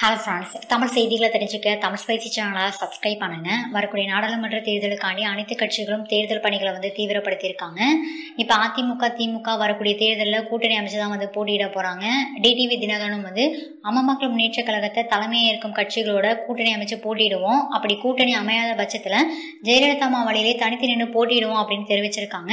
Hello friends Tamil செய்திகளை தெரிஞ்சுக்க Tamil spicy சேனலை சப்ஸ்கிரைப் பண்ணுங்க. வரக்கூடிய நாடாளுமன்ற தேர்தலுக்காண்டி அனைத்து கட்சிகளும் தேர்தல் பணிகளை வந்து தீவிரப்படுத்தியிருக்காங்க. இப்போ அதிமுக திமுக வரக்கூடிய தேர்தலில் கூட்டணி அமைச்சு தான் வந்து போட்டியிட போகிறாங்க டிடிவி தினகரனும் வந்து அம்மா மக்கள் முன்னேற்ற கழகத்தை தலைமையை இருக்கும் கட்சிகளோட கூட்டணி அமைச்சு போட்டியிடுவோம். அப்படி கூட்டணி அமையாத பட்சத்தில் ஜெயலலிதா அம்மா வழியிலே தனித்து நின்று போட்டியிடுவோம் அப்படின்னு தெரிவிச்சிருக்காங்க.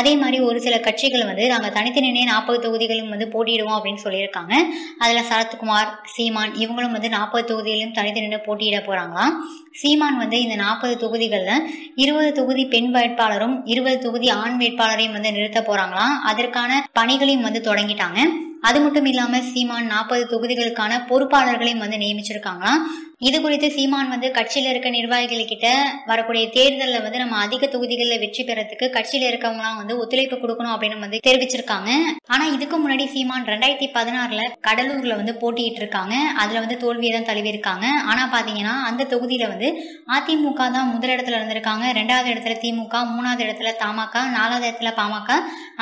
அதே மாதிரி ஒரு சில கட்சிகள் வந்து நாங்கள் தனித்து நின்று நாற்பது தொகுதிகளும் வந்து போட்டியிடுவோம் அப்படின்னு சொல்லியிருக்காங்க. அதில் சரத்குமார் சீமான் இவங்களும் வந்து நாற்பது தொகுதியிலும் தனித்து நின்று போட்டியிட போகிறாங்களாம் சீமான் வந்து இந்த நாற்பது தொகுதிகளில் இருபது தொகுதி பெண் வேட்பாளரும் இருபது தொகுதி ஆண் வேட்பாளரையும் வந்து நிறுத்த போகிறாங்களாம் அதற்கான பணிகளையும் வந்து தொடங்கிட்டாங்க. அது மட்டும் இல்லாமல் சீமான் நாற்பது தொகுதிகளுக்கான பொறுப்பாளர்களையும் வந்து நியமிச்சிருக்காங்களாம். இது குறித்து சீமான் வந்து கட்சியில் இருக்க நிர்வாகிகள் கிட்ட வரக்கூடிய தேர்தலில் வந்து நம்ம அதிக தொகுதிகளில் வெற்றி பெறத்துக்கு கட்சியில் இருக்கவங்களாம் வந்து ஒத்துழைப்பு கொடுக்கணும் அப்படின்னு வந்து தெரிவிச்சிருக்காங்க. ஆனா இதுக்கு முன்னாடி சீமான் ரெண்டாயிரத்தி பதினாறுல கடலூர்ல வந்து போட்டியிட்டு இருக்காங்க. அதுல வந்து தோல்வியை தான் தழுவிருக்காங்க ஆனா பாத்தீங்கன்னா அந்த தொகுதியில வந்து அதிமுக தான் முதலிடத்துல இருந்திருக்காங்க. ரெண்டாவது இடத்துல திமுக மூணாவது இடத்துல தமாக நாலாவது இடத்துல பாமக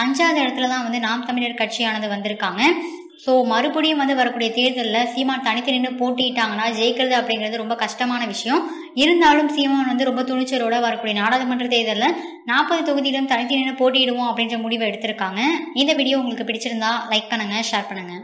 அஞ்சாவது இடத்துல தான் வந்து நாம் தமிழர் கட்சியானது வந்திருக்காங்க. ஸோ மறுபடியும் வந்து வரக்கூடிய தேர்தலில் சீமான் தனித்து நின்று போட்டிட்டாங்கன்னா ஜெயிக்கிறது அப்படிங்கிறது ரொம்ப கஷ்டமான விஷயம். இருந்தாலும் சீமான் வந்து ரொம்ப துணிச்சலோட வரக்கூடிய நாடாளுமன்ற தேர்தலில் நாற்பது தொகுதியிலும் தனித்து நின்று போட்டியிடுவோம் அப்படின்ற முடிவை எடுத்திருக்காங்க. இந்த வீடியோ உங்களுக்கு பிடிச்சிருந்தா லைக் பண்ணுங்க ஷேர் பண்ணுங்க.